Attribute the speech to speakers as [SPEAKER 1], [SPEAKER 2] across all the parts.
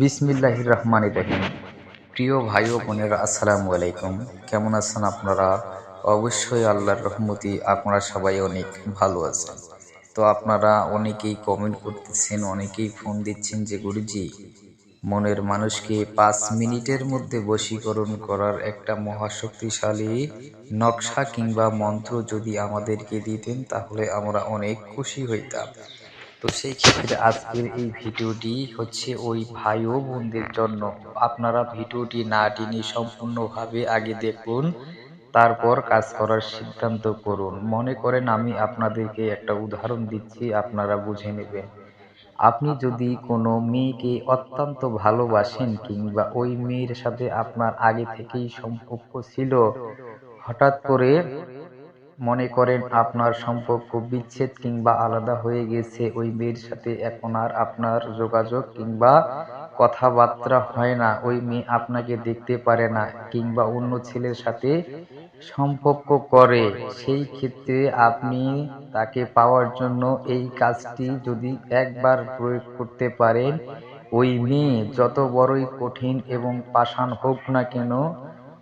[SPEAKER 1] বিসমিল্লাহ রহমান রহিম প্রিয় ভাই ও বোনেরা, আসসালামু আলাইকুম। কেমন আছেন আপনারা? অবশ্যই আল্লাহর রহমতি আপনারা সবাই অনেক ভালো আছেন। তো আপনারা অনেকেই কমেন্ট করতেছেন, অনেকেই ফোন দিচ্ছেন যে, গুরুজি, মনের মানুষকে পাঁচ মিনিটের মধ্যে বশীকরণ করার একটা মহাশক্তিশালী নকশা কিংবা মন্ত্র যদি আমাদেরকে দিতেন, তাহলে আমরা অনেক খুশি হইতাম। তো সেই ক্ষেত্রে আজকের এই ভিডিওটি হচ্ছে ওই ভাই ও বোনদের জন্য। আপনারা ভিডিওটি না টেনে সম্পূর্ণভাবে আগে দেখুন, তারপর কাজ করার সিদ্ধান্ত করুন। মনে করেন আমি আপনাদেরকে একটা উদাহরণ দিচ্ছি, আপনারা বুঝে নেবেন। আপনি যদি কোনো মেয়েকে অত্যন্ত ভালোবাসেন কিংবা ওই মেয়ের সাথে আপনার আগে থেকেই সম্পর্ক ছিল, হঠাৎ করে মনে করেন আপনার সম্পর্ক বিচ্ছেদ কিংবা আলাদা হয়ে গেছে, ওই মেয়ের সাথে এখন আর আপনার যোগাযোগ কিংবা কথাবার্তা হয় না, ওই মেয়ে আপনাকে দেখতে পারে না কিংবা অন্য ছেলের সাথে সম্পর্ক করে। সেই ক্ষেত্রে আপনি তাকে পাওয়ার জন্য এই কাজটি যদি একবার প্রয়োগ করতে পারেন, ওই মেয়ে যত বড়ই কঠিন এবং পাষাণ হোক না কেন,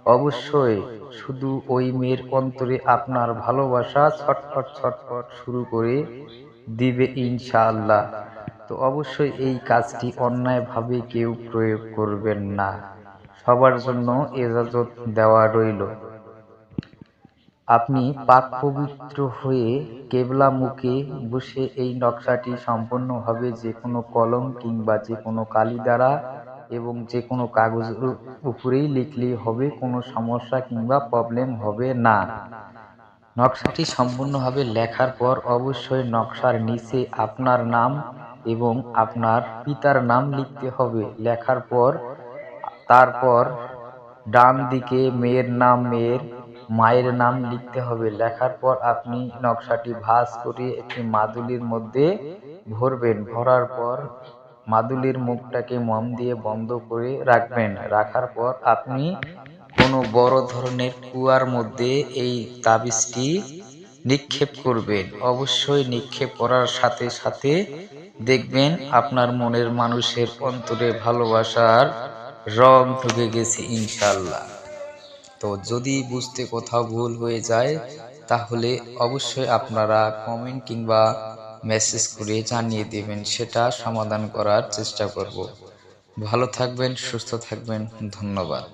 [SPEAKER 1] অবশ্যই শুধু ওই মেয়ের অন্তরে আপনার ভালোবাসা ছটফট ছটফট শুরু করে দিবে ইনশাআল্লাহ। তো অবশ্যই এই কাজটি অন্যায়ভাবে কেউ প্রয়োগ করবেন না। সবার জন্য এজাজত দেওয়া রইল। আপনি পাক পবিত্র হয়ে কেবলা মুখে বসে এই নকশাটি সম্পূর্ণভাবে যে কোনো কলম কিংবা যে কোনো কালি দ্বারা এবং যে কোনো কাগজের উপরেই লিখলেই হবে, কোনো সমস্যা কিংবা প্রবলেম হবে না। নকশাটি সম্পূর্ণভাবে লেখার পর অবশ্যই নকশার নিচে আপনার নাম এবং আপনার পিতার নাম লিখতে হবে। লেখার পর, তারপর ডান দিকে মেয়ের নাম, মেয়ের মায়ের নাম লিখতে হবে। লেখার পর আপনি নকশাটি ভাঁজ করে একটি মাদুলির মধ্যে ভরবেন। ভরার পর মাদুলির মুখটাকে মম দিয়ে বন্ধ করে রাখবেন। রাখার পর আপনি কোনো বড় ধরনের কুয়ার মধ্যে এই তাবিজটি নিক্ষেপ করবেন। অবশ্যই নিক্ষেপ করার সাথে সাথে দেখবেন আপনার মনের মানুষের অন্তরে ভালোবাসার রং ঢুকে গেছে ইনশাল্লাহ তো যদি বুঝতে কোথাও ভুল হয়ে যায়, তাহলে অবশ্যই আপনারা কমেন্ট কিংবা মেসেজ করে জানিয়ে দেবেন সেটা সমাধান করার চেষ্টা করব। ভালো থাকবেন সুস্থ থাকবেন ধন্যবাদ।